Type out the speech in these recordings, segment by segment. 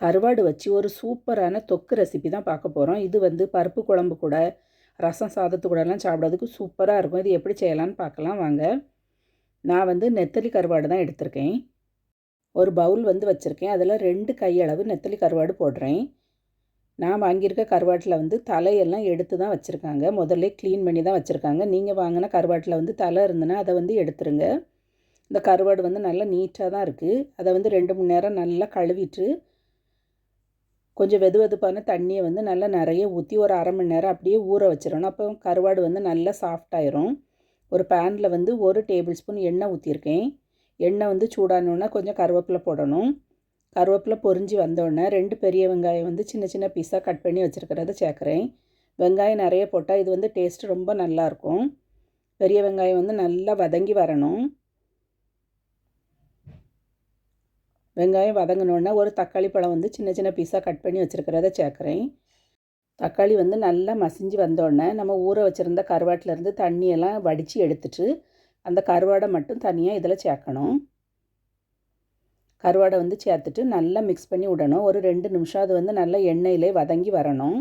கருவாடு வச்சு ஒரு சூப்பரான தொக்கு ரெசிபி தான் பார்க்க போகிறோம் இது வந்து பருப்பு குழம்பு கூட ரசம் சாதத்து கூடலாம் சாப்பிட்றதுக்கு சூப்பராக இருக்கும். இது எப்படி செய்யலான்னு பார்க்கலாம். வாங்க. நான் வந்து நெத்தலி கருவாடு தான் எடுத்திருக்கேன். ஒரு பவுல் வந்து வச்சுருக்கேன். அதில் ரெண்டு கையளவு நெத்தலி கருவாடு போடுறேன். நான் வாங்கியிருக்க கருவாட்டில் வந்து தலையெல்லாம் எடுத்து தான் வச்சுருக்காங்க. முதல்ல க்ளீன் பண்ணி தான் வச்சுருக்காங்க. நீங்கள் வாங்கின கருவாட்டில் வந்து தலை இருந்ததுன்னா அதை வந்து எடுத்துருங்க. இந்த கருவாடு வந்து நல்லா நீட்டாக தான் இருக்குது அதை வந்து ரெண்டு மணி நேரம் நல்லா கழுவிட்டு கொஞ்சம் வெது வெதுப்பான தண்ணியை வந்து நல்லா நிறைய ஊற்றி ஒரு அரை மணி நேரம் அப்படியே ஊற வச்சிடணும். அப்போ கருவாடு வந்து நல்லா சாஃப்டாயிரும் ஒரு பேனில் வந்து ஒரு டேபிள் ஸ்பூன் எண்ணெய் ஊற்றிருக்கேன் எண்ணெய் வந்து சூடானோன்னா கொஞ்சம் கருவேப்பிலை போடணும். கருவேப்பிலை பொறிஞ்சி வந்தோடனே ரெண்டு பெரிய வெங்காயம் வந்து சின்ன சின்ன பீஸாக கட் பண்ணி வச்சுருக்கிறத சேர்க்குறேன். வெங்காயம் நிறைய போட்டால் இது வந்து டேஸ்ட் ரொம்ப நல்லாயிருக்கும் பெரிய வெங்காயம் வந்து நல்லா வதங்கி வரணும். வெங்காயம் வதங்கினோடனே ஒரு தக்காளி பழம் வந்து சின்ன சின்ன பீஸாக கட் பண்ணி வச்சுருக்கிறத சேர்க்குறேன். தக்காளி வந்து நல்லா மசிஞ்சு வந்தோடனே நம்ம ஊற வச்சுருந்த கருவாட்டிலேருந்து தண்ணியெல்லாம் வடித்து எடுத்துட்டு அந்த கருவாடை மட்டும் தனியாக இதில் சேர்க்கணும். கருவாடை வந்து சேர்த்துட்டு நல்லா மிக்ஸ் பண்ணி விடணும். ஒரு ரெண்டு நிமிஷம் அது வந்து நல்லா எண்ணெயிலே வதங்கி வரணும்.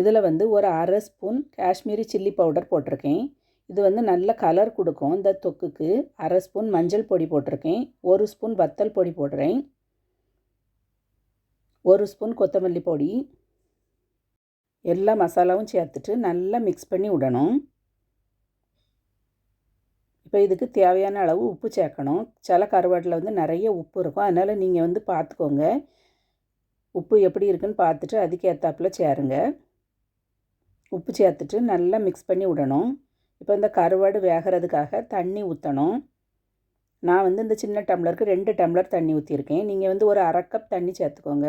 இதில் வந்து ஒரு அரை ஸ்பூன் காஷ்மீரி சில்லி பவுடர் போட்டிருக்கேன். இது வந்து நல்ல கலர் கொடுக்கும். இந்த தொக்குக்கு அரை ஸ்பூன் மஞ்சள் பொடி போட்டிருக்கேன். ஒரு ஸ்பூன் வத்தல் பொடி போடுறேன். ஒரு ஸ்பூன் கொத்தமல்லி பொடி. எல்லா மசாலாவும் சேர்த்துட்டு நல்லா மிக்ஸ் பண்ணி விடணும். இப்போ இதுக்கு தேவையான அளவு உப்பு சேர்க்கணும். சில கருவாட்டில் வந்து நிறைய உப்பு இருக்கும். அதனால் நீங்கள் வந்து பார்த்துக்கோங்க. உப்பு எப்படி இருக்குன்னு பார்த்துட்டு அதுக்கு ஏற்றாப்புல சேருங்க. உப்பு சேர்த்துட்டு நல்லா மிக்ஸ் பண்ணி விடணும். இப்போ இந்த கருவாடு வேகிறதுக்காக தண்ணி ஊற்றணும் நான் வந்து இந்த சின்ன டம்ளருக்கு ரெண்டு டம்ளர் தண்ணி ஊற்றிருக்கேன் நீங்கள் வந்து ஒரு அரை கப் தண்ணி சேர்த்துக்கோங்க.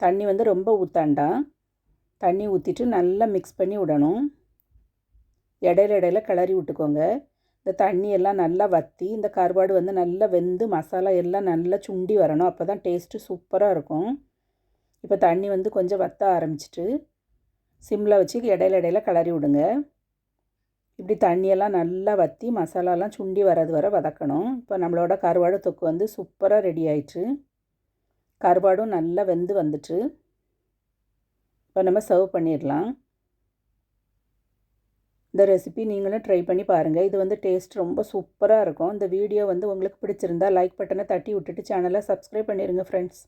தண்ணி வந்து ரொம்ப ஊற்றாண்டாம் தண்ணி ஊற்றிட்டு நல்லா மிக்ஸ் பண்ணி விடணும். இடையில இடையில கிளறி விட்டுக்கோங்க. இந்த தண்ணி எல்லாம் நல்லா வற்றி இந்த கருவாடு வந்து நல்லா வெந்து மசாலா எல்லாம் நல்லா சுண்டி வரணும். அப்போ தான் டேஸ்ட்டு சூப்பராக இருக்கும். இப்போ தண்ணி வந்து கொஞ்சம் வற்ற ஆரம்பிச்சிட்டு சிம்மில் வச்சு இடையில இடையில கிளறி விடுங்க. இப்படி தண்ணியெல்லாம் நல்லா வற்றி மசாலாலாம் சுண்டி வரது வர வதக்கணும். இப்போ நம்மளோட கருவாடு தொக்கு வந்து சூப்பராக ரெடி ஆயிடுச்சு கருவாடும் நல்லா வெந்து வந்துட்டு இப்போ நம்ம சர்வ் பண்ணிடலாம். இந்த ரெசிபி நீங்களும் ட்ரை பண்ணி பாருங்கள் இது வந்து டேஸ்ட் ரொம்ப சூப்பராக இருக்கும். இந்த வீடியோ வந்து உங்களுக்கு பிடிச்சிருந்தா லைக் பட்டனை தட்டி விட்டுட்டு சேனலை சப்ஸ்கிரைப் பண்ணிடுங்க ஃப்ரெண்ட்ஸ்